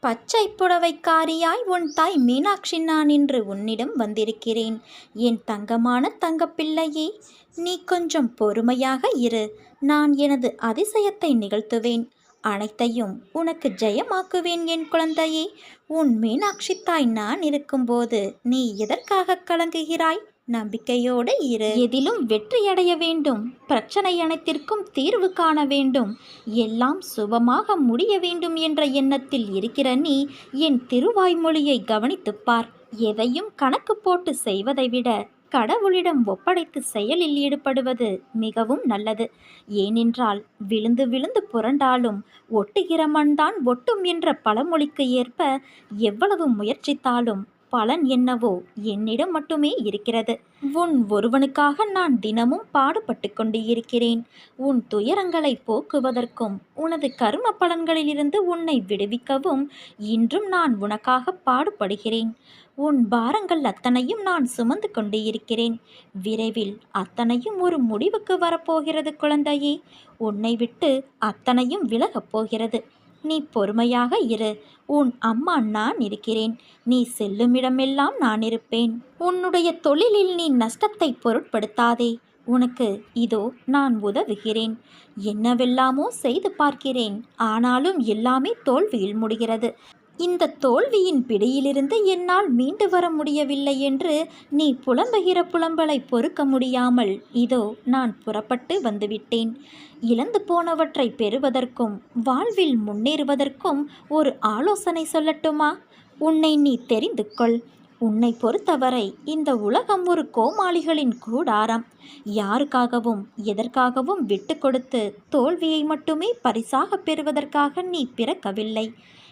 பச்சை புடவைக்காரியாய் உன் தாய் மீனாட்சி நான் இன்று உன்னிடம் வந்திருக்கிறேன். என் தங்கமான தங்கப்பிள்ளையே நீ கொஞ்சம் பொறுமையாக இரு. நான் எனது அதிசயத்தை நிகழ்த்துவேன். அனைத்தையும் உனக்கு ஜெயமாக்குவேன் என் குழந்தையே. உன் மீனாட்சி தாய் நான் இருக்கும்போது நீ எதற்காக கலங்குகிறாய்? நம்பிக்கையோடு இரு. எதிலும் வெற்றியடைய வேண்டும். பிரச்சனை அனைத்திற்கும் தீர்வு காண வேண்டும். எல்லாம் சுபமாக முடிய வேண்டும் என்ற எண்ணத்தில் இருக்கிற நீ என் திருவாய்மொழியை கவனித்துப் பார். எதையும் கணக்கு போட்டு செய்வதை விட கடவுளிடம் ஒப்படைத்து செயலில் ஈடுபடுவது மிகவும் நல்லது. ஏனென்றால் விழுந்து விழுந்து புரண்டாலும் ஒட்டுகிற மண்தான் ஒட்டும் என்ற பழமொழிக்கு ஏற்ப எவ்வளவு முயற்சித்தாலும் பலன் என்னவோ என்னிடம் மட்டுமே இருக்கிறது. உன் ஒருவனுக்காக நான் தினமும் பாடுபட்டு கொண்டு இருக்கிறேன். உன் துயரங்களை போக்குவதற்கும் உனது கரும பலன்களிலிருந்து உன்னை விடுவிக்கவும் இன்றும் நான் உனக்காக பாடுபடுகிறேன். உன் பாரங்கள் அத்தனையும் நான் சுமந்து கொண்டு இருக்கிறேன். விரைவில் அத்தனையும் ஒரு முடிவுக்கு வரப்போகிறது குழந்தையே. உன்னை விட்டு அத்தனையும் விலகப் போகிறது. நீ பொறுமையாக இரு. உன் அம்மா நான் இருக்கிறேன். நீ செல்லுமிடமெல்லாம் நான் இருப்பேன். உன்னுடைய தொழிலில் நீ நஷ்டத்தை பொருட்படுத்தாதே. உனக்கு இதோ நான் உதவுகிறேன். என்னவெல்லாமோ செய்து பார்க்கிறேன். ஆனாலும் எல்லாமே தோல்வியில் முடிகிறது. இந்த தோல்வியின் பிடியிலிருந்து என்னால் மீண்டு வர முடியவில்லை என்று நீ புலம்புகிற புலம்பலை பொறுக்க முடியாமல் இதோ நான் புறப்பட்டு வந்துவிட்டேன். இழந்து போனவற்றை பெறுவதற்கும் வாழ்வில் முன்னேறுவதற்கும் ஒரு ஆலோசனை சொல்லட்டுமா? உன்னை நீ தெரிந்து கொள். உன்னை பொறுத்தவரை இந்த உலகம் ஒரு கோமாளிகளின் கூடாரம். யாருக்காகவும் எதற்காகவும் விட்டு கொடுத்து தோல்வியை மட்டுமே பரிசாக பெறுவதற்காக நீ பிறக்கவில்லை.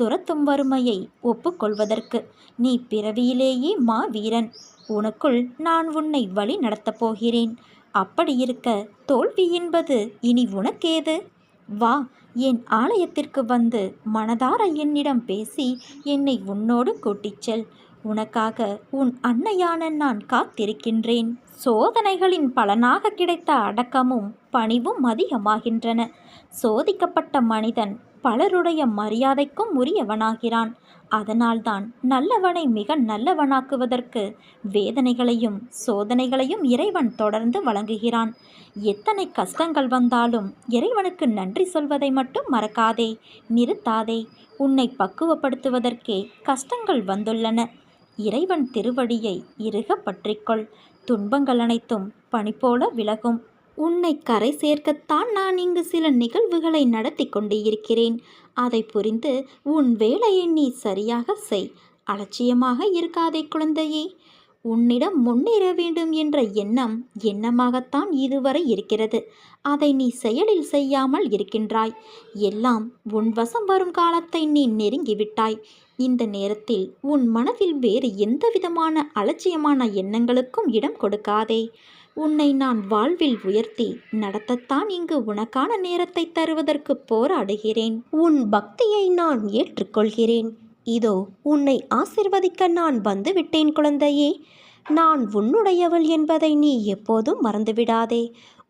துரத்தும் வறுமையை ஒப்புக்கொள்வதற்கு நீ பிறவியிலேயே மா வீரன். உனக்குள் நான் உன்னை வழி நடத்தப் போகிறேன். அப்படி இருக்க தோல்வி என்பது இனி உனக்கேது? வா என் ஆலயத்திற்கு வந்து மனதார என்னிடம் பேசி என்னை உன்னோடு கூட்டிச் செல். உனக்காக உன் அன்னையான நான் காத்திருக்கின்றேன். சோதனைகளின் பலனாக கிடைத்த அடக்கமும் பணிவும் அதிகமாகின்றன. சோதிக்கப்பட்ட மனிதன் பலருடைய மரியாதைக்கும் உரியவனாகிறான். அதனால்தான் நல்லவனை மிக நல்லவனாக்குவதற்கு வேதனைகளையும் சோதனைகளையும் இறைவன் தொடர்ந்து வழங்குகிறான். எத்தனை கஷ்டங்கள் வந்தாலும் இறைவனுக்கு நன்றி சொல்வதை மட்டும் மறக்காதே நிறுத்தாதே. உன்னை பக்குவப்படுத்துவதற்கே கஷ்டங்கள் வந்துள்ளன. இறைவன் திருவடியை இறுக பற்றிக்கொள். துன்பங்கள் அனைத்தும் பனி போல விலகும். உன்னை கரை சேர்க்கத்தான் நான் இங்கு சில நிகழ்வுகளை நடத்தி கொண்டு இருக்கிறேன். அதை புரிந்து உன் வேலையை நீ சரியாக செய். அலட்சியமாக இருக்காதே குழந்தையே. உன்னிடம் முன்னேற வேண்டும் என்ற எண்ணம் எண்ணமாகத்தான் இதுவரை இருக்கிறது. அதை நீ செயலில் செய்யாமல் இருக்கின்றாய். எல்லாம் உன் வசம் வரும் காலத்தை நீ நெருங்கிவிட்டாய். இந்த நேரத்தில் உன் மனதில் வேறு எந்த விதமான அலட்சியமான எண்ணங்களுக்கும் இடம் கொடுக்காதே. உன்னை நான் வாழ்வில் உயர்த்தி நடத்தத்தான் இங்கு உனக்கான நேரத்தை தருவதற்கு போராடுகிறேன். உன் பக்தியை நான் ஏற்றுக்கொள்கிறேன். இதோ உன்னை ஆசிர்வதிக்க நான் வந்துவிட்டேன் குழந்தையே. நான் உன்னுடையவள் என்பதை நீ எப்போதும் மறந்துவிடாதே.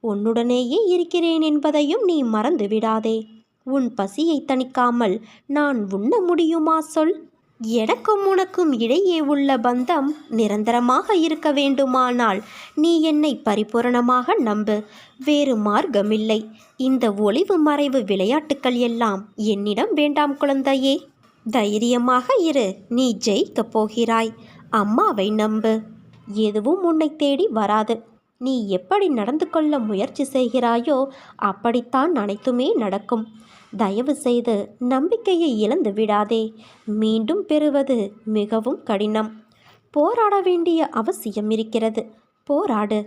உன்னுடனேயே இருக்கிறேன் என்பதையும் நீ மறந்துவிடாதே. உன் பசியை தணிக்காமல் நான் உண்ண முடியுமா சொல். எனக்கும் உனக்கும் இடையே உள்ள பந்தம் நிரந்தரமாக இருக்க வேண்டுமானால் நீ என்னை பரிபூரணமாக நம்பு. வேறு மார்க்கமில்லை. இந்த ஒளிவு மறைவு விளையாட்டுக்கள் எல்லாம் என்னிடம் வேண்டாம் குழந்தையே. தைரியமாக இரு. நீ ஜெயிக்கப் போகிறாய். அம்மாவை நம்பு. எதுவும் உன்னை தேடி வராது. நீ எப்படி நடந்து கொள்ள முயற்சி செய்கிறாயோ அப்படித்தான் அனைத்துமே நடக்கும். தயவு செய்து நம்பிக்கையை இழந்து விடாதே. மீண்டும் பெறுவது மிகவும் கடினம். போராட வேண்டிய அவசியம் இருக்கிறது. போராடு.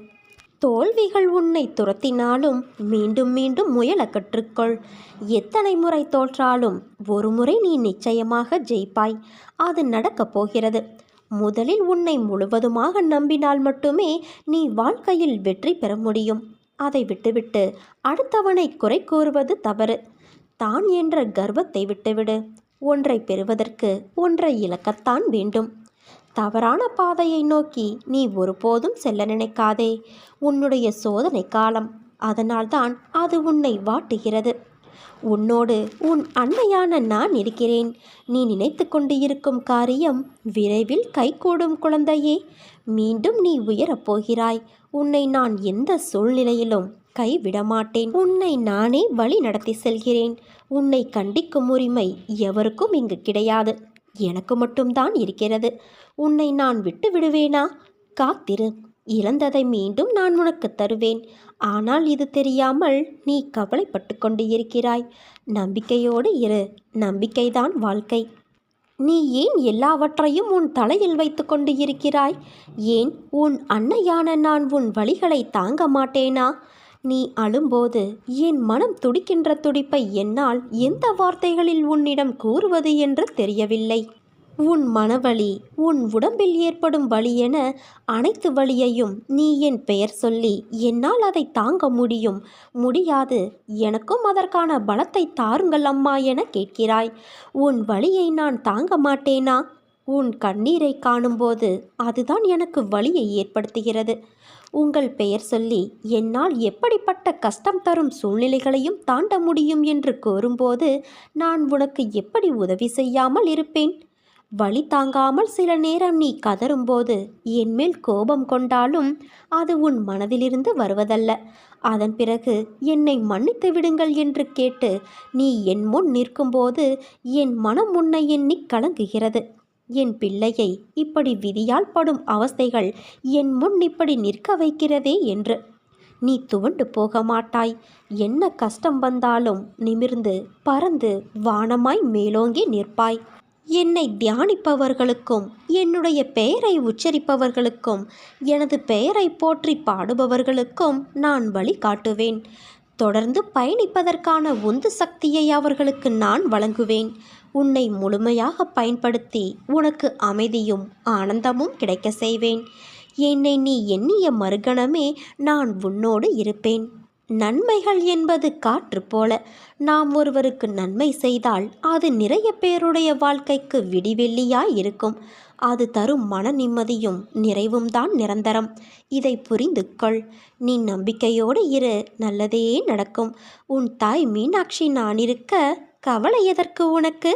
தோல்விகள் உன்னை துரத்தினாலும் மீண்டும் மீண்டும் முயல கற்றுக்கொள். எத்தனை முறை தோற்றாலும் ஒரு முறை நீ நிச்சயமாக ஜெயிப்பாய். அது நடக்கப் போகிறது. முதலில் உன்னை முழுவதுமாக நம்பினால் மட்டுமே நீ வாழ்க்கையில் வெற்றி பெற முடியும். அதை விட்டுவிட்டு அடுத்தவனை குறை கூறுவது தவறு. தான் என்ற கர்வத்தை விட்டுவிடு. ஒன்றை பெறுவதற்கு ஒன்றை இழக்கத்தான் வேண்டும். தவறான பாதையை நோக்கி நீ ஒருபோதும் செல்ல நினைக்காதே. உன்னுடைய சோதனை காலம். அதனால்தான் அது உன்னை வாட்டுகிறது. உன்னோடு உன் அன்னையான நான் இருக்கிறேன். நீ நினைத்து கொண்டு இருக்கும் காரியம் விரைவில் கைகூடும் குழந்தையே. மீண்டும் நீ உயரப் போகிறாய். உன்னை நான் எந்த சூழ்நிலையிலும் கைவிட மாட்டேன் உன்னை நானே வழி நடத்தி செல்கிறேன். உன்னை கண்டிக்கும் உரிமை எவருக்கும் இங்கு கிடையாது. எனக்கு மட்டும்தான் இருக்கிறது. உன்னை நான் விட்டு விடுவேனா? காத்திரு. இழந்ததை மீண்டும் நான் உனக்கு தருவேன். ஆனால் இது தெரியாமல் நீ கவலைப்பட்டு கொண்டு இருக்கிறாய். நம்பிக்கையோடு இரு. நம்பிக்கைதான் வாழ்க்கை. நீ ஏன் எல்லாவற்றையும் உன் தலையில் வைத்து கொண்டு இருக்கிறாய்? ஏன் உன் அன்னையான நான் உன் வழிகளை தாங்க மாட்டேனா? நீ அழும்போது என் மனம் துடிக்கின்ற துடிப்பை என்னால் எந்த வார்த்தைகளில் உன்னிடம் கூறுவது என்று தெரியவில்லை. உன் மனவலி உன் உடம்பில் ஏற்படும் வழி என அனைத்து வழியையும் நீ என் பெயர் சொல்லி என்னால் அதை தாங்க முடியும். முடியாது. எனக்கும் அதற்கான பலத்தை தாருங்கள் அம்மா என கேட்கிறாய். உன் வழியை நான் தாங்க மாட்டேனா? உன் கண்ணீரை காணும்போது அதுதான் எனக்கு வழியை ஏற்படுத்துகிறது. உங்கள் பெயர் சொல்லி என்னால் எப்படிப்பட்ட கஷ்டம் தரும் சூழ்நிலைகளையும் தாண்ட முடியும் என்று கூறும்போது நான் உனக்கு எப்படி உதவி செய்யாமல் இருப்பேன்? வழி தாங்காமல் சில நேரம் நீ கதரும்போது என்மேல் கோபம் கொண்டாலும் அது உன் மனதிலிருந்து வருவதல்ல. அதன் பிறகு என்னை மன்னித்து விடுங்கள் என்று கேட்டு நீ என் முன் நிற்கும்போது என் மனம் உன்னை எண்ணி கலங்குகிறது. என் பிள்ளையை இப்படி விதியால் படும் அவஸ்தைகள் என் முன் இப்படி நிற்க வைக்கிறதே என்று. நீ துவண்டு போக மாட்டாய். என்ன கஷ்டம் வந்தாலும் நிமிர்ந்து பறந்து வானமாய் மேலோங்கி நிற்பாய். என்னை தியானிப்பவர்களுக்கும் என்னுடைய பெயரை உச்சரிப்பவர்களுக்கும் எனது பெயரை போற்றி பாடுபவர்களுக்கும் நான் வழி காட்டுவேன். தொடர்ந்து பயணிப்பதற்கான உந்து சக்தியை அவர்களுக்கு நான் வழங்குவேன். உன்னை முழுமையாக பயன்படுத்தி உனக்கு அமைதியும் ஆனந்தமும் கிடைக்க செய்வேன். என்னை நீ எண்ணிய மறுகணமே நான் உன்னோடு இருப்பேன். நன்மைகள் என்பது காற்று போல. நாம் ஒருவருக்கு நன்மை செய்தால் அது நிறைய பேருடைய வாழ்க்கைக்கு விடிவெள்ளியாய் இருக்கும். அது தரும் மன நிம்மதியும் நிறைவும் தான் நிரந்தரம். இதை புரிந்து கொள். நீ நம்பிக்கையோடு இரு. நல்லதே நடக்கும். உன் தாய் மீனாட்சி நான் இருக்க கவலை எதற்கு உனக்கு?